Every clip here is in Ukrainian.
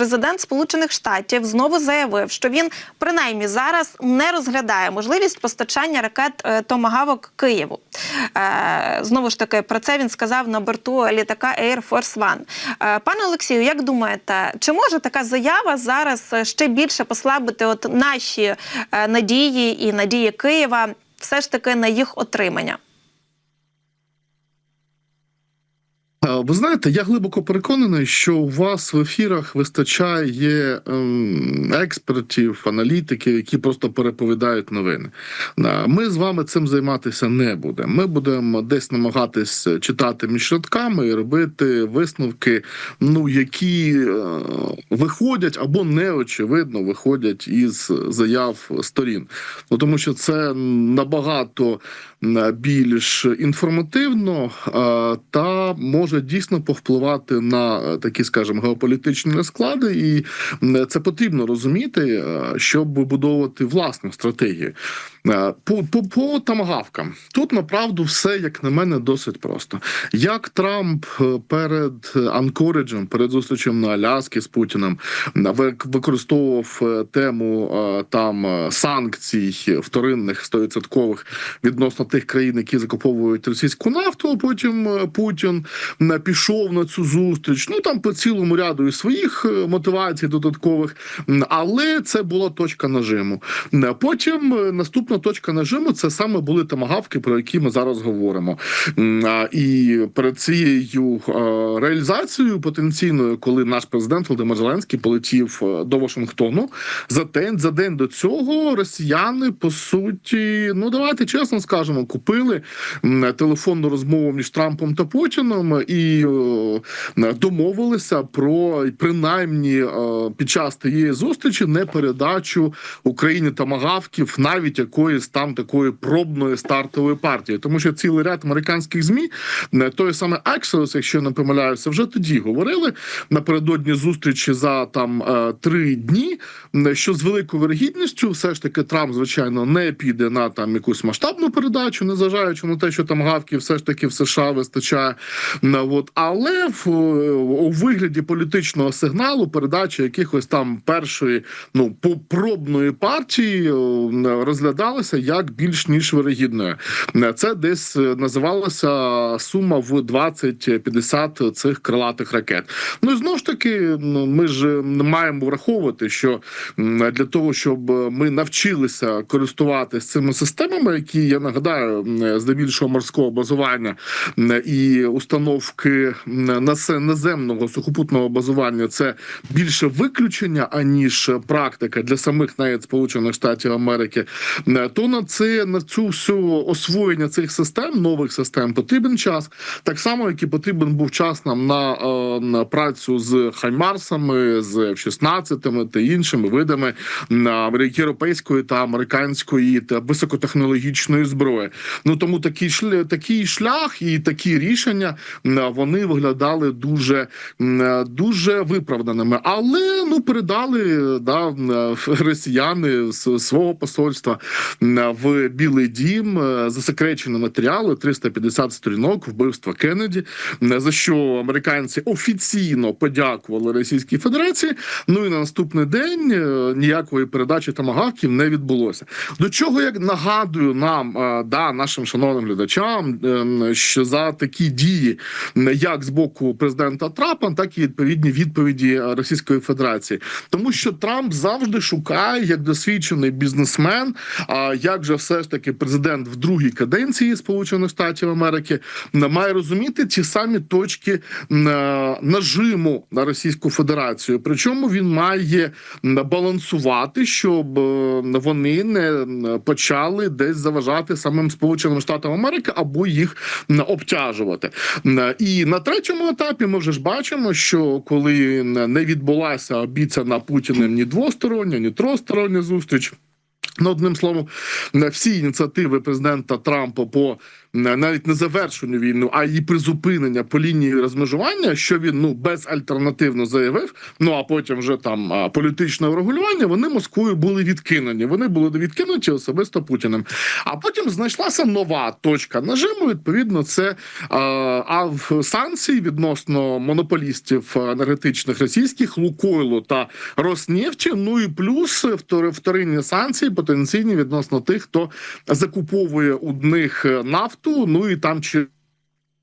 Президент Сполучених Штатів знову заявив, що він принаймні зараз не розглядає можливість постачання ракет е, Томагавок Києву. Е, Знову ж таки, про це він сказав на борту літака Air Force One. Е, Пане Олексію, як думаєте, чи може така заява зараз ще більше послабити от наші надії і надії Києва все ж таки на їх отримання? А, Ви знаєте, я глибоко переконаний, що у вас в ефірах вистачає ем, експертів, аналітиків, які просто переповідають новини. Ми з вами цим займатися не будемо. Ми будемо десь намагатись читати між рядками і робити висновки, ну які е, виходять або неочевидно виходять із заяв сторін. Ну тому що це набагато більш інформативно е, може дійсно повпливати на е, такі, скажімо, геополітичні розклади, і це потрібно розуміти, е, щоб вибудовувати власну стратегію. Е, По, по, по тамагавкам тут направду все, як на мене, досить просто. Як Трамп перед Анкориджем, перед зустрічем на Аляскі з Путіним, ви- використовував тему там санкцій вторинних 100% відносно тих країн, які закуповують російську нафту. а Потім Путін е, пішов на цю зустріч. Ну там по цілому ряду і своїх е, мотивацій додаткових, але це була точка нажиму. Потім е, наступна точка нажиму це саме були тамагавки, про які ми зараз говоримо. І перед цією е, реалізацією потенційною, коли наш президент Володимир Зеленський полетів до Вашингтону, за день за день до цього росіяни по суті, ну давайте чесно скажемо, купили телефонну розмову між Трампом та Путіном і е, домовилися про принаймні е, під час тієї зустрічі не передачу Україні тамагавків, навіть якоїсь там такої пробної стартової партії, тому що цілий ряд американських змі е, той саме Axios, якщо не помиляюся, вже тоді говорили напередодні зустрічі за там е, три дні. Що з великою вирогідністю, все ж таки Трамп, звичайно, не піде на там якусь масштабну передачу, незважаючи на те, що там гавки все ж таки в США вистачає. М, От але в у вигляді політичного сигналу передача якихось там першої ну по- пробної партії е, розглядалася як більш ніж вирогідною. Е, Це десь е, називалася сума в 20-50 цих крилатих ракет. Ну і знову ж таки, ми ж маємо враховувати, що для того, щоб ми навчилися користуватися цими системами, які я нагадаю, здебільшого морського базування і установки наземного сухопутного базування, це більше виключення аніж практика для самих навіть Сполучених Штатів Америки. М, То на це на цю всю освоєння цих систем, нових систем, потрібен час, так само як і потрібен був час нам на, е, на працю з Хаймарсами, з F-16 та іншими видами європейської та американської та високотехнологічної зброї. Ну тому такий такий шлях і такі рішення вони виглядали дуже дуже виправданими. Але ну передали да росіяни з свого посольства в Білий Дім е, засекречені матеріали 350 сторінок вбивства Кеннеді, за що американці офіційно подякували Російській Федерації. Ну і на наступний день е, ніякої передачі тамагавків не відбулося. До чого я нагадую нам, е, да, нашим шановним глядачам, е, що за такі дії, м, як з боку президента Трампа, так і відповідні відповіді Російської Федерації, тому що Трамп завжди шукає як досвідчений бізнесмен. А як же все ж таки президент в другій каденції Сполучених Штатів Америки має розуміти ті самі точки е, нажиму на Російську Федерацію? Причому він має балансувати, щоб вони не почали десь заважати самим Сполученим Штатам Америки або їх обтяжувати. М, І на третьому етапі ми вже ж бачимо, що коли не відбулася обіцяна Путіним ні двостороння, ні тростороння зустріч. Ну, одним словом, всі ініціативи президента Трампа по навіть не завершенню війну, а її призупинення по лінії розмежування, що він ну безальтернативно заявив. Ну а потім вже там політичне врегулювання. Вони Москвою були відкинені. Вони були відкинуті особисто Путіним. А потім знайшлася нова точка нажиму. Відповідно, це а, санкції відносно монополістів енергетичних російських Лукойлу та Роснефті. Ну і плюс втори- вторинні санкції потенційні відносно тих, хто закуповує у них нафту. Ну і там чи.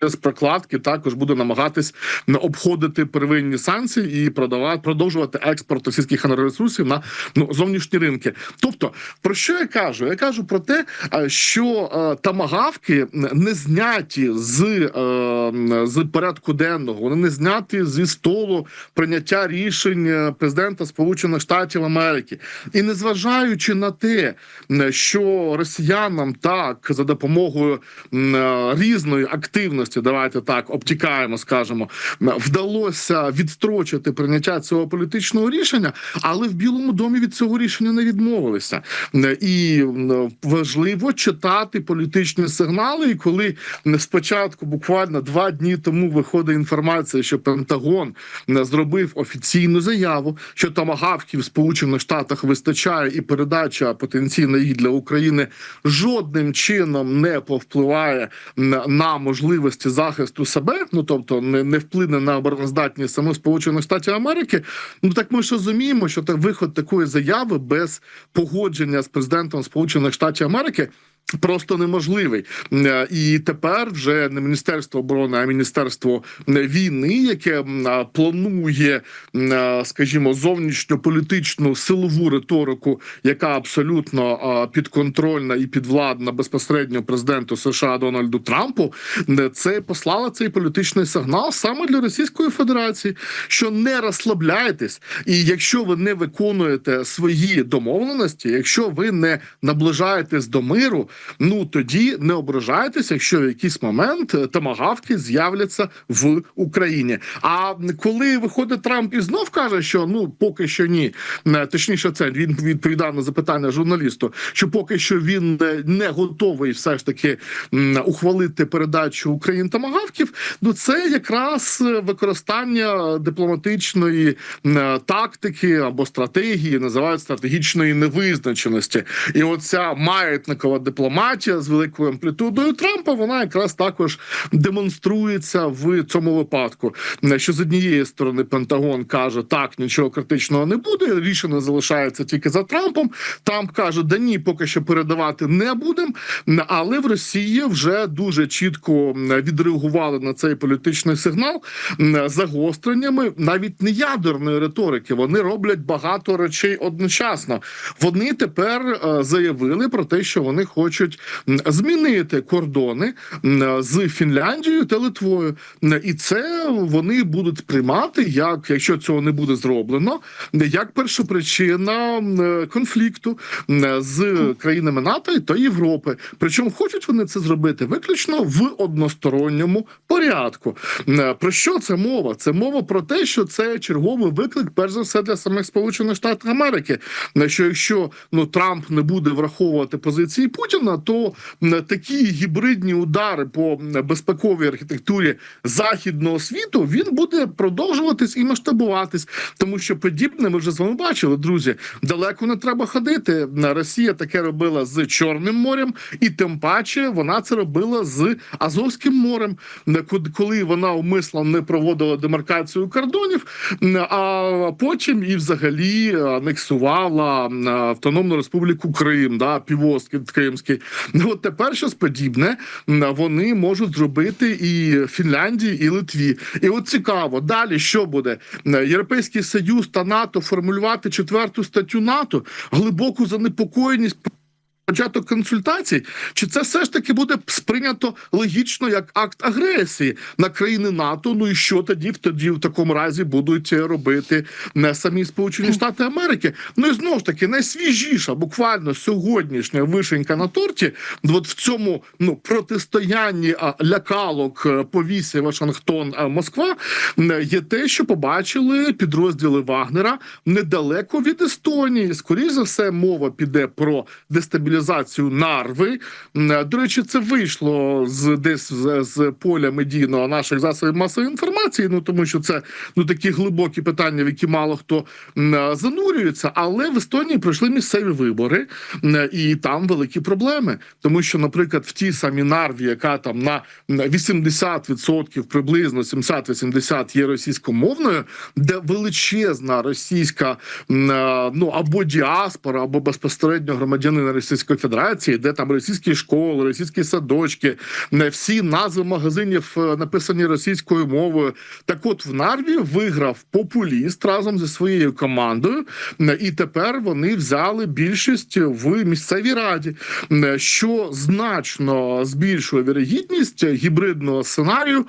З прокладки також буде намагатись обходити первинні санкції і продавати продовжувати експорт російських енергоресурсів на ну зовнішні ринки. Тобто, про що я кажу? Я кажу про те, е, що е, тамагавки не зняті з, е, з порядку денного, вони не зняті зі столу прийняття рішень е, президента Сполучених Штатів Америки, і незважаючи на те, що росіянам так за допомогою е, різної активності, давайте так обтікаємо, скажемо, вдалося відстрочити прийняття цього політичного рішення, але в Білому домі від цього рішення не відмовилися. І важливо читати політичні сигнали. І коли спочатку, буквально два дні тому, виходить інформація, що Пентагон зробив офіційну заяву, що тамагавків Сполучених Штатах вистачає, і передача потенційно їх для України жодним чином не повпливає на можливості захисту себе, ну тобто не, не вплине на обороноздатність самих Сполучених Штатів Америки. Ну так ми ж розуміємо, що так виход такої заяви без погодження з президентом Сполучених Штатів Америки. Просто неможливий Е, і тепер вже не міністерство оборони, а міністерство війни, яке планує, скажімо, зовнішньополітичну силову риторику, яка абсолютно підконтрольна і підвладна безпосередньо президенту США Дональду Трампу. е, Це послала цей політичний сигнал саме для Російської Федерації, що не розслабляйтесь, і якщо ви не виконуєте свої домовленості, якщо ви не наближаєтесь до миру, ну тоді не ображайтеся, якщо в якийсь момент е, тамагавки з'являться в Україні. А коли виходить Трамп і знов каже, що ну поки що ні, е, точніше, це він відповідав на запитання журналісту, що поки що він е, не готовий все ж таки ухвалити передачу Україн тамагавків. Ну це якраз використання дипломатичної тактики або стратегії, називають стратегічної невизначеності. І оця маятникова дипломатія з великою амплітудою Трампа, вона якраз також демонструється в цьому випадку. Що з однієї сторони Пентагон каже, так нічого критичного не буде. Рішення залишається тільки за Трампом. Трамп каже, да ні, поки що передавати не будемо. Але в Росії вже дуже чітко відреагували на цей політичний сигнал загостреннями навіть не ядерної риторики. Вони роблять багато речей одночасно. Вони тепер е, заявили про те, що вони хочуть м, змінити кордони з Фінляндією та Литвою, і це вони будуть сприймати, як якщо цього не буде зроблено, як першопричина конфлікту з країнами НАТО та Європи. Причому хочуть вони це зробити виключно в односторонньому порядку. Про що це мова? Це мова про те, що це черговий виклик, перш за все, для самих Сполучених Штатів Америки. На що якщо ну Трамп не буде враховувати позиції Путіна, то такі гібридні удари по безпековій архітектурі західного світу він буде продовжуватись і масштабуватись, тому що подібне ми вже з вами бачили, друзі. Далеко не треба ходити. Росія таке робила з Чорним морем, і тим паче вона це робила з Азовським морем, коли вона умисно не проводила демаркацію кордонів, а потім і взагалі анексувала Автономну Республіку Крим, да, півострів Кримський. Ну от тепер щось подібне вони можуть зробити і Фінляндії, і Литві. І от цікаво, далі що буде? Європейський Союз та НАТО формулювати четверту статтю НАТО, глибоку занепокоєність. Початок консультацій, чи це все ж таки буде сприйнято логічно як акт агресії на країни НАТО? Ну і що тоді тоді в такому разі будуть робити не самі Сполучені Штати Америки? Ну і знову ж таки найсвіжіша, буквально сьогоднішня вишенька на торті. От в цьому ну протистоянні лякалок е, повісі Вашингтон Москва м, є те, що побачили підрозділи Вагнера недалеко від Естонії. Скоріше за все, мова піде про дестабілізацію мобілізацію нарви. До речі, це вийшло з десь з, з поля медійного наших засобів масової інформації. Ну тому що це ну такі глибокі питання, в які мало хто занурюється. Але в Естонії пройшли місцеві вибори, і там великі проблеми, тому що, наприклад, в тій самій нарві, яка там на 80% приблизно 70-80% є російськомовною, де величезна російська е, ну або діаспора, або безпосередньо громадянина Російської Федерації, де там російські школи, російські садочки, не всі назви магазинів е, написані російською мовою. Так, от в Нарві виграв популіст разом зі своєю командою, і тепер вони взяли більшість в місцевій раді, що значно збільшує вірогідність гібридного сценарію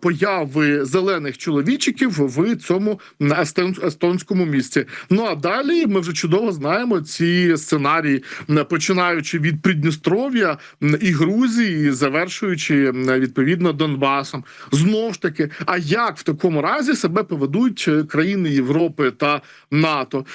появи зелених чоловічиків в цьому естон- естонському місті. Ну а далі ми вже чудово знаємо ці сценарії, м, починаючи від Придністров'я і Грузії, завершуючи відповідно Донбасом. Знову ж таки, а як в такому разі себе поведуть е, країни Європи та НАТО?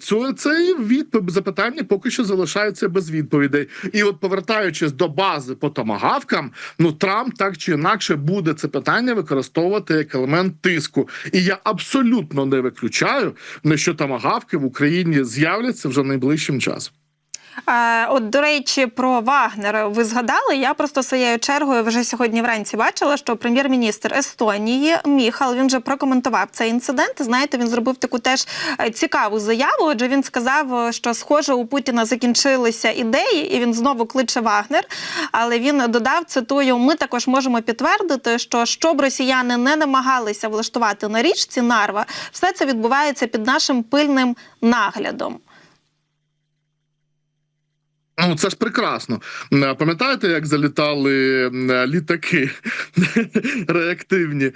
Це це відповідь запитання поки що залишається без відповідей. І от повертаючись до бази по томагавкам, ну Трамп так чи інакше буде це питання використовувати як елемент тиску. І я абсолютно не виключаю, що томагавки в Україні з'являться вже найближчим часом. От, до речі, про Вагнер ви згадали. Я просто своєю чергою вже сьогодні вранці бачила, що прем'єр-міністр Естонії Міхал він вже прокоментував цей інцидент. Знаєте, він зробив таку теж е, цікаву заяву. Отже, він сказав, е, що схоже у Путіна закінчилися ідеї, і він знову кличе Вагнер. Але він додав цитую: ми також можемо підтвердити, що щоб росіяни не намагалися влаштувати на річці Нарва, все це відбувається під нашим пильним наглядом. Ну, це ж прекрасно. М, Пам'ятаєте, як залітали літаки реактивні,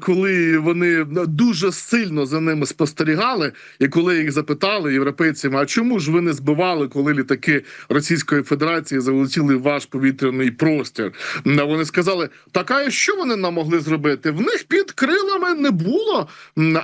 коли вони дуже сильно за ними спостерігали, і коли їх запитали європейцям, а чому ж ви не збивали, коли літаки Російської Федерації залетіли в ваш повітряний простір? Вони сказали: так а що вони нам могли зробити? В них під крилами не було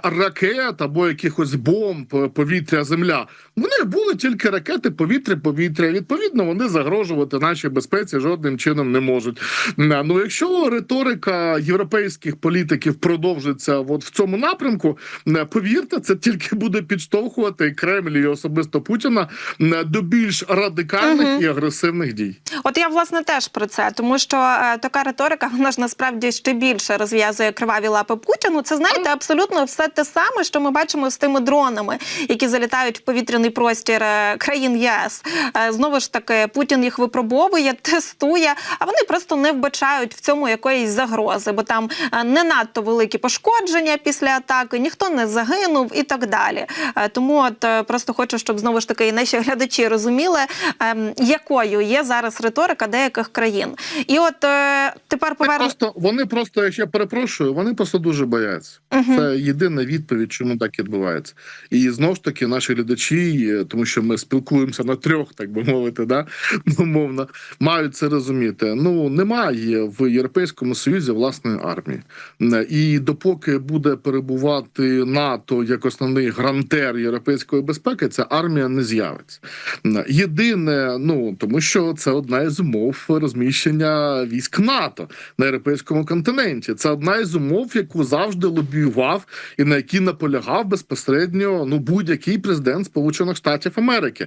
ракет або якихось бомб, повітря, земля. В них були тільки ракети, повітря, повітря. Відповідно, вони загрожувати нашій безпеці жодним чином не можуть. Ну, якщо риторика європейських політиків продовжиться от в цьому напрямку, не, повірте, це тільки буде підштовхувати Кремль і особисто Путіна не, до більш радикальних Мгм. і агресивних дій. От я власне теж про це, тому що е, така риторика вона ж насправді ще більше розв'язує криваві лапи Путіну. Це знаєте абсолютно все те саме, що ми бачимо з тими дронами, які залітають в повітряний простір е, країн ЄС. Е, знову ж таки, Путін їх випробовує, тестує, а вони просто не вбачають в цьому якоїсь загрози, бо там е, не надто великі пошкодження після атаки, ніхто не загинув і так далі. Е, Тому от е, просто хочу, щоб знову ж таки і наші глядачі розуміли, ем, якою є зараз риторика деяких країн. І от тепер поверну. просто, вони просто, я перепрошую, вони просто дуже бояться. Мгм. Це єдина відповідь, чому так відбувається. І знову ж таки, наші глядачі, тому що ми спілкуємося на трьох, так би мовити, да умовно, мають це розуміти. Ну немає в Європейському Союзі власної армії, і допоки буде перебувати НАТО як основний грантер європейської безпеки, ця армія не з'явиться. Єдине, ну тому що це одна із умов розміщення військ НАТО на європейському континенті. Це одна із умов, яку завжди лобіював і на якій наполягав безпосередньо ну будь-який президент Сполучених Штатів Америки.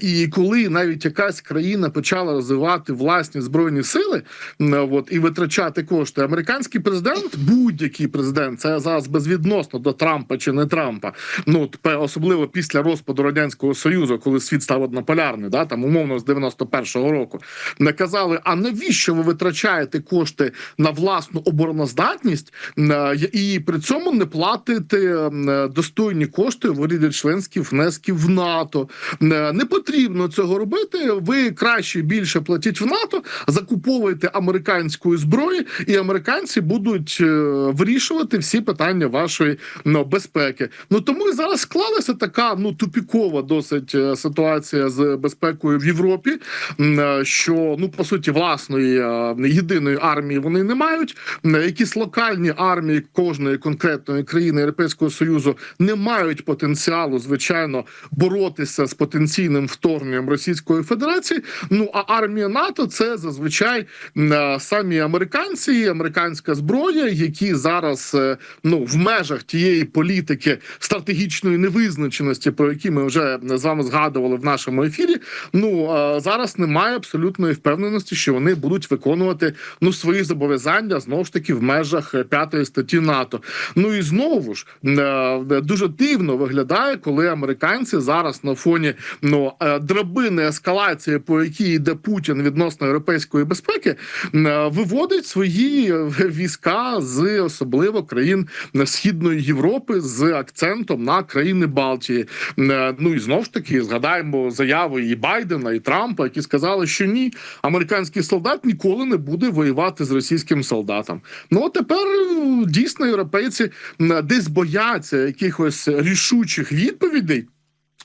І коли навіть якась країна почала розвивати власні збройні сили, от і витрачати кошти, американський президент, будь-який президент, це зараз безвідносно до Трампа чи не Трампа. Ну особливо після розпаду радянського союзу, коли світ став однополярний, да там умовно з 91-го року, наказали: а навіщо ви витрачаєте кошти на власну обороноздатність е, і при цьому не платите е, достойні кошти в вигляді членських внесків в НАТО? Е, Не потрібно цього робити. Ви краще більше платіть в НАТО, закуповуйте американської зброї, і американці будуть е, вирішувати всі питання вашої ну, безпеки. Ну тому і зараз склалася така ну тупікова досить е, ситуація з безпекою в Європі, е, що ну по суті власної єдиної армії вони не мають. Якісь локальні армії кожної конкретної країни Європейського союзу не мають потенціалу, звичайно, боротися з потенційним вторгненням Російської Російської Федерації. Ну а армія НАТО це зазвичай е, самі американці, американська зброя, які зараз е, ну в межах тієї політики стратегічної невизначеності, про які ми вже з вами згадували в нашому ефірі. Ну е, зараз немає абсолютної впевненості, що вони будуть виконувати ну свої зобов'язання знову ж таки в межах п'ятої статті НАТО. Ну і знову ж дуже дивно виглядає, коли американці зараз на фоні ну драбини ескалації, по якій йде Путін відносно європейської безпеки, е, виводить свої війська з особливо країн східної Європи з акцентом на країни Балтії. Е, Ну і знову ж таки згадаємо заяви і Байдена, і Трампа, які сказали, що ні, американський солдат ніколи не буде воювати з російським солдатом. Ну от тепер е, дійсно європейці десь бояться якихось рішучих відповідей.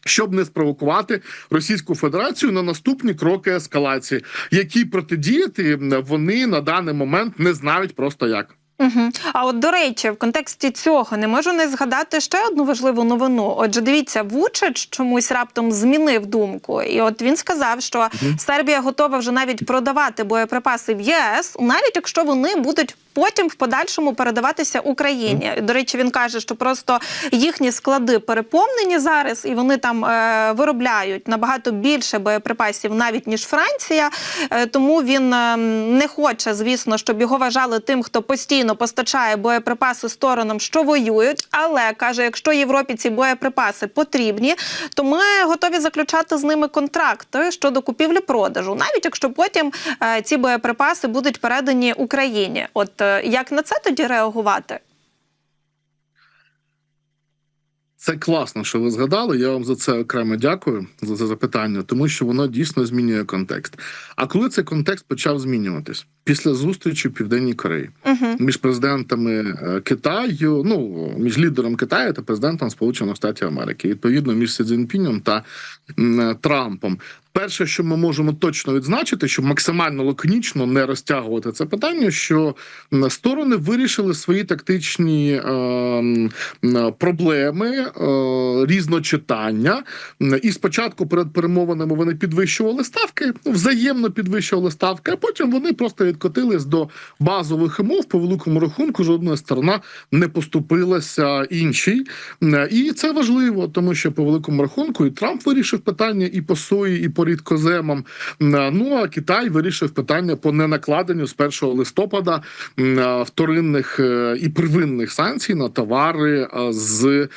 Щоб не спровокувати Російську Федерацію на наступні кроки ескалації, які протидіяти вони на даний момент не знають просто як. Угу. А от до речі, в контексті цього не можу не згадати ще одну важливу новину. Отже, дивіться, Вучич чомусь раптом змінив думку, і от він сказав, що Сербія готова вже навіть продавати боєприпаси в ЄС, навіть якщо вони будуть потім в подальшому передаватися Україні. До речі, він каже, що просто їхні склади переповнені зараз, і вони там е, виробляють набагато більше боєприпасів, навіть ніж Франція. Е, тому він е, не хоче, звісно, щоб його вважали тим, хто постійно постачає боєприпаси сторонам, що воюють. Але каже, якщо Європі ці боєприпаси потрібні, то ми готові заключати з ними контракти щодо купівлі-продажу, навіть якщо потім е, ці боєприпаси будуть передані Україні. От як на це тоді реагувати? Це класно, що ви згадали. Я вам за це окремо дякую за це запитання, тому що воно дійсно змінює контекст. А коли цей контекст почав змінюватись після зустрічі в Південній Кореї Угу. між президентами е, Китаю, ну між лідером Китаю та президентом Сполучених Штатів Америки, відповідно між Сі Цзіньпінем та е, Трампом. Перше, що ми можемо точно відзначити, щоб максимально лаконічно не розтягувати це питання, що сторони вирішили свої тактичні е, проблеми, е, різночитання. І спочатку перед перемовинами вони підвищували ставки, ну, взаємно підвищували ставки, а потім вони просто відкотились до базових умов. По великому рахунку жодна сторона не поступилася іншій. І це важливо, тому що по великому рахунку і Трамп вирішив питання і по сої, і по рідкоземам. Ну а Китай вирішив питання по ненакладенню з 1 листопада вторинних е, і первинних санкцій на товари е, з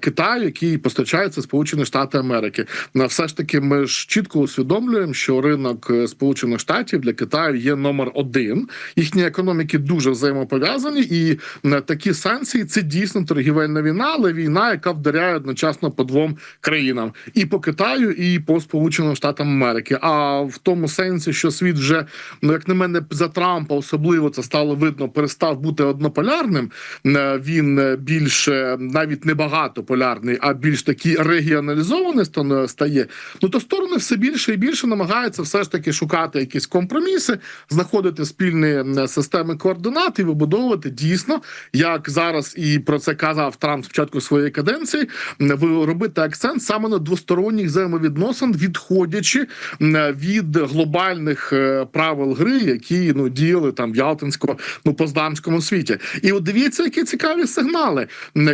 Китаю, які постачаються Сполучені Штати Америки. На все ж таки, ми ж чітко усвідомлюємо, що ринок е, Сполучених Штатів для Китаю є номер один. Їхні економіки дуже взаємопов'язані, і такі санкції це дійсно торгівельна війна, але війна, яка вдаряє одночасно по двом країнам: і по Китаю, і по Сполученим Штатам Америки. А в тому сенсі, що світ вже ну як на мене за Трампа особливо це стало видно, перестав бути однополярним. Е, Він е, більш е, навіть не багатополярний, а більш такий регіоналізований ста- стає. Ну то сторони все більше і більше намагаються все ж таки шукати якісь компроміси, знаходити спільні е, системи координат і вибудовувати дійсно, як зараз і про це казав Трамп спочатку своєї каденції. робити акцент саме на двосторонніх взаємовідносин, відходячи від глобальних е, правил гри, які ну діяли там в Ялтинському ну Поздамському світі. І от дивіться, які цікаві сигнали.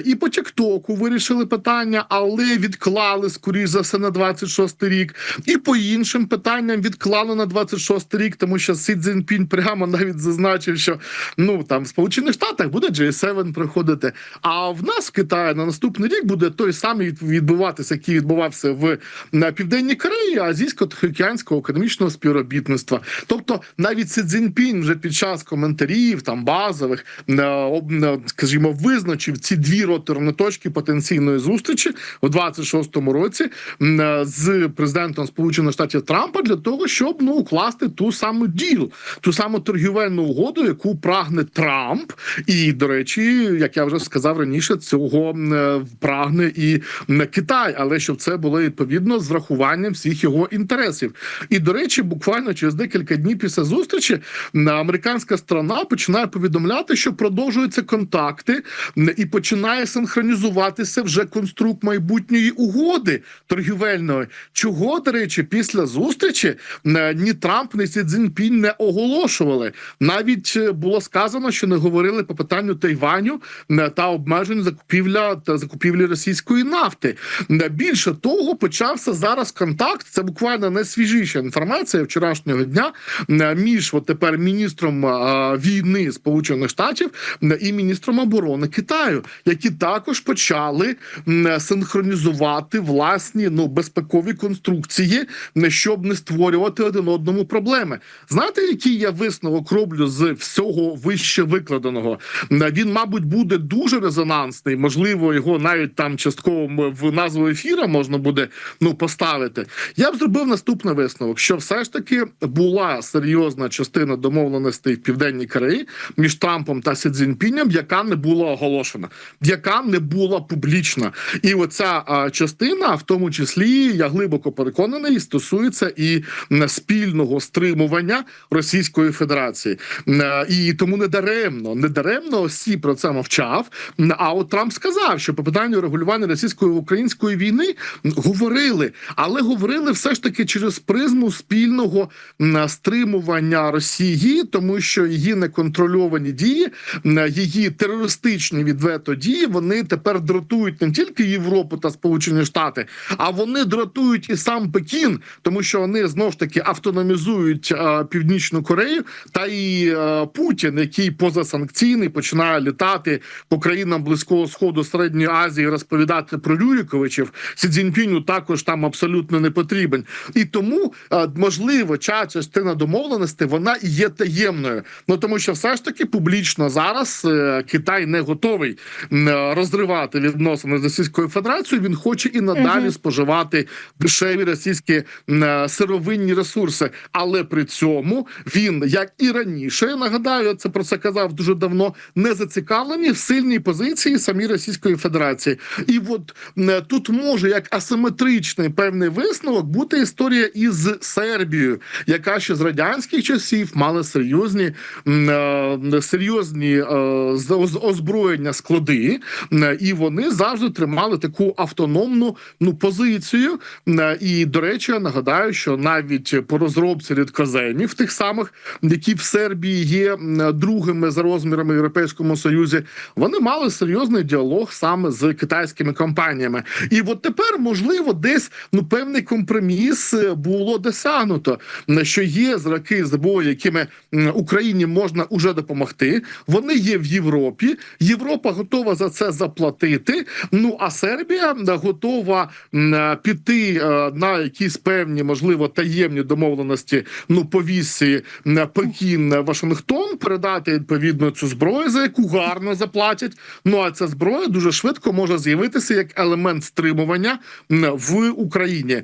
І по Тіктоку вирішили питання, але відклали скоріш за все на 26 рік. І по іншим питанням відклали на 26 рік, тому що Сі Цзіньпінь прямо навіть зазначив, що ну там в Сполучених Штатах буде G7 проходити. А в нас в Китаї на наступний рік буде той самий відбуватися, який відбувався в на південній Кореї азійсько-тихоокеанського економічного співробітництва. Тобто, навіть Сі Цзіньпінь вже під час коментарів там базових е, е, скажімо, визначив ці дві роторні точки потенційної зустрічі у 26-му році е, з президентом Сполучених Штатів Трампа для того, щоб ну укласти ту саму діл, ту саму торгівельну угоду, яку прагне Трамп, і до речі, як я вже сказав раніше, цього прагне і Китай, але щоб це було відповідно з врахуванням всіх його його інтересів. І до речі, буквально через декілька днів після зустрічі американська сторона починає повідомляти, що продовжуються контакти і починає синхронізуватися вже конструкт майбутньої угоди торгівельної. Чого, до речі, після зустрічі ні Трамп, ні Сі Цзіньпінь не оголошували. Навіть е, було сказано, що не говорили по питанню Тайваню та обмежень закупівля та закупівлі російської нафти. Більше того, почався зараз контакт. Це буквально найсвіжіша інформація вчорашнього дня між от тепер міністром війни Сполучених Штатів і міністром оборони Китаю, які також почали синхронізувати власні ну безпекові конструкції, щоб не створювати один одному проблеми. Знаєте, який я висновок роблю з всього вище викладеного? Він, мабуть, буде дуже резонансний. Можливо, його навіть там частково в назву ефіра можна буде ну поставити. Я б зробив наступний висновок: що все ж таки була серйозна частина домовленостей в південній Кореї між Трампом та Сі Цзіньпінем, яка не була оголошена, яка не була публічна. І оця а, частина, в тому числі, я глибоко переконаний, стосується і спільного стримування Російської Федерації. Е, І тому не даремно, не даремно Сі про це мовчав. А от Трамп сказав, що по питанню регулювання російсько-української війни говорили, але говорили все ж таки через призму спільного стримування Росії, тому що її неконтрольовані дії, її терористичні відвето дії, вони тепер дратують не тільки Європу та Сполучені Штати, а вони дратують і сам Пекін, тому що вони знов ж таки автономізують е, Північну Корею та і е, Путін, який позасанкційний, починає літати по країнам близького сходу середньої Азії, розповідати про Рюриковичів. Сі Цзіньпіню також там абсолютно не потрібен. І тому можливо, ця частина домовленості вона і є таємною. Ну тому що все ж таки публічно зараз е, Китай не готовий е, розривати відносини з Російською Федерацією. Він хоче і надалі Мгм. споживати дешеві російські е, сировинні ресурси, але при цьому він, як і раніше, я нагадаю, я це про це казав дуже давно, не зацікавлені в сильній позиції самі Російської Федерації. І от тут може як асиметричний певний висновок бути історія із Сербією, яка ще з радянських часів мала серйозні е, серйозні е, озброєння склади, і вони завжди тримали таку автономну ну позицію. І до речі, я нагадаю, що навіть по розробці рідкоземів, тих самих, які в Сербії є другими за розмірами Європейському Союзі, вони мали серйозний діалог саме з китайськими компаніями. І от тепер, можливо, десь ну певний компроміс е, було досягнуто, що є зраки зброї, якими Україні можна уже допомогти. Вони є в Європі. Європа готова за це заплатити. Ну а Сербія готова піти е, на якісь певні, можливо, таємні домовленості. Ну, по Пекін е, Вашингтон передати відповідно цю зброю, за яку гарно заплатять. Ну а ця зброя дуже швидко може з'явитися як елемент стримування в Україні.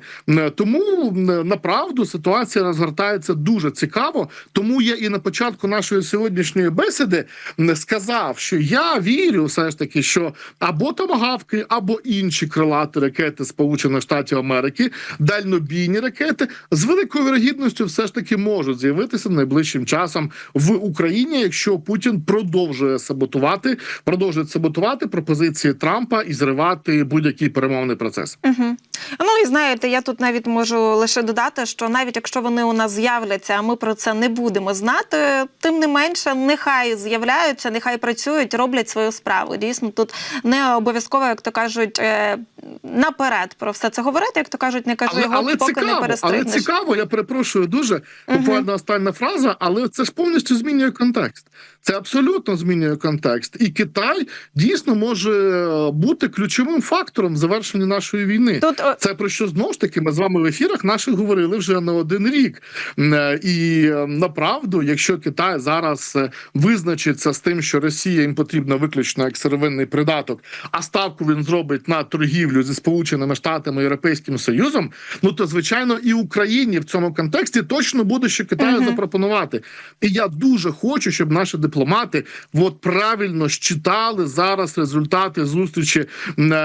Тому направду ситуація розгортається дуже цікаво. Тому я і на початку нашої сьогоднішньої бесіди м, сказав, що я вірю, все ж таки, що або томагавки, або інші крилаті ракети Сполучених Штатів Америки, дальнобійні ракети з великою вірогідністю все ж таки можуть з'явитися найближчим часом в Україні, якщо Путін продовжує саботувати, продовжує саботувати пропозиції Трампа і зривати будь-який перемовний процес. Угу. Ну і знаєте, я тут навіть можу лише додати, що навіть якщо вони у нас з'являться, а ми про це не будемо знати, тим не менше, нехай з'являються, нехай працюють, роблять свою справу. Дійсно, тут не обов'язково, як то кажуть, е, наперед про все це говорити. Як то кажуть, не Але, його, але поки не цікаво, але цікаво, я перепрошую дуже. Буквально остання фраза, але це ж повністю змінює контекст. Це абсолютно змінює контекст. І Китай дійсно може бути ключовим фактором в завершенні нашої війни. Тут Це про що знову ж таки ми з вами ефірах наших говорили вже не один рік. Е, І е, направду, якщо Китай зараз е, визначиться з тим, що Росія їм потрібна виключно як сировинний придаток, а ставку він зробить на торгівлю зі Сполученими Штатами Європейським Союзом, ну то звичайно і Україні в цьому контексті точно буде що Китаю Мгм. запропонувати. І я дуже хочу, щоб наші дипломати от правильно щитали зараз результати зустрічі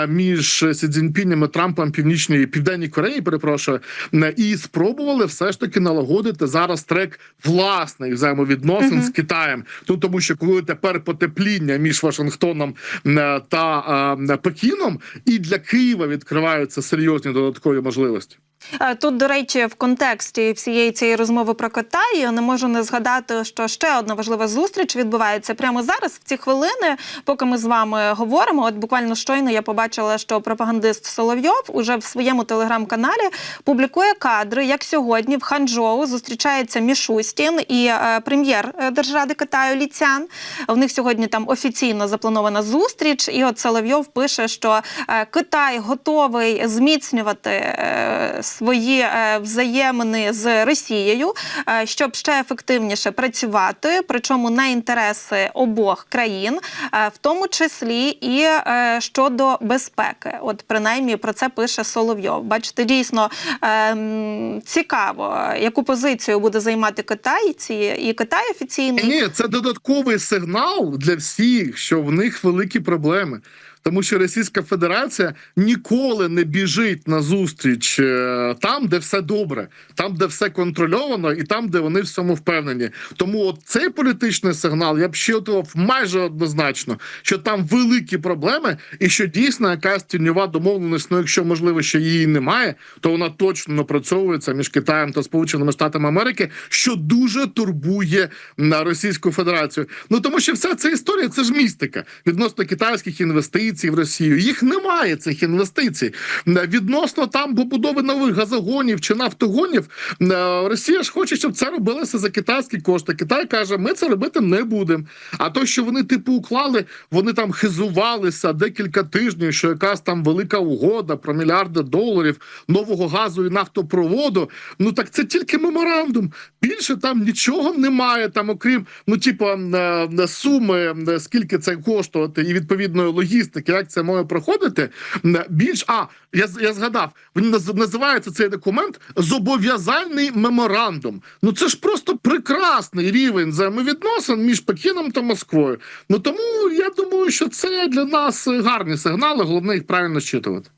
між Сі Цзіньпінем і Трампом Північної Південній Кореї. Перепрошую. Перепрошую, і спробували все ж таки налагодити зараз трек власних взаємовідносин Мгм. з Китаєм. Ну тому що коли тепер потепління між Вашингтоном е, та е, Пекіном, і для Києва відкриваються серйозні додаткові можливості. Е, Тут, до речі, в контексті всієї цієї розмови про Китай я не можу не згадати, що ще одна важлива зустріч відбувається прямо зараз, в ці хвилини, поки ми з вами говоримо. От буквально щойно я побачила, що пропагандист Соловйов уже в своєму телеграм-каналі публікує кадри, як сьогодні в Ханчжоу зустрічається Мішустін і е, прем'єр е, Держради Китаю Ліцян. В них сьогодні там офіційно запланована зустріч. І от Соловйов пише, що Китай готовий зміцнювати свої е, взаємини з Росією, е, щоб ще ефективніше працювати, причому на інтереси обох країн, е, в тому числі і щодо безпеки. От принаймні про це пише Соловйов. Бачите, дійсно е, цікаво, яку позицію буде займати Китайці і Китай офіційний. Ні, це додатковий сигнал для всіх, що в них великі проблеми. Тому що Російська Федерація ніколи не біжить на зустріч е, там, де все добре, там, де все контрольовано, і там, де вони в цьому впевнені. Тому от цей політичний сигнал я б щитував майже однозначно, що там великі проблеми, і що дійсно якась тіньова домовленість, ну якщо можливо ще її немає, то вона точно напрацьовується між Китаєм та Сполученими Штатами Америки, що дуже турбує на Російську Федерацію. Ну тому що вся ця історія це ж містика відносно китайських інвестицій в Росію. Їх немає цих інвестицій. Е, Відносно там побудови нових газогонів чи нафтогонів. е, Росія ж хоче, щоб це робилося за китайські кошти. Китай каже, ми це робити не будемо. А то, що вони типу уклали, вони там хизувалися декілька тижнів, що якась там велика угода про мільярди доларів нового газу і нафтопроводу. Ну так це тільки меморандум. Більше там нічого немає. Там, окрім ну, типу, е, суми, скільки це коштувати, і відповідної логістики, як це має проходити. Більш а я я згадав, він наз- називається цей документ зобов'язальний меморандум. Ну це ж просто прекрасний рівень взаємовідносин між Пекіном та Москвою. Ну тому я думаю, що це для нас гарні сигнали. Головне їх правильно щитувати.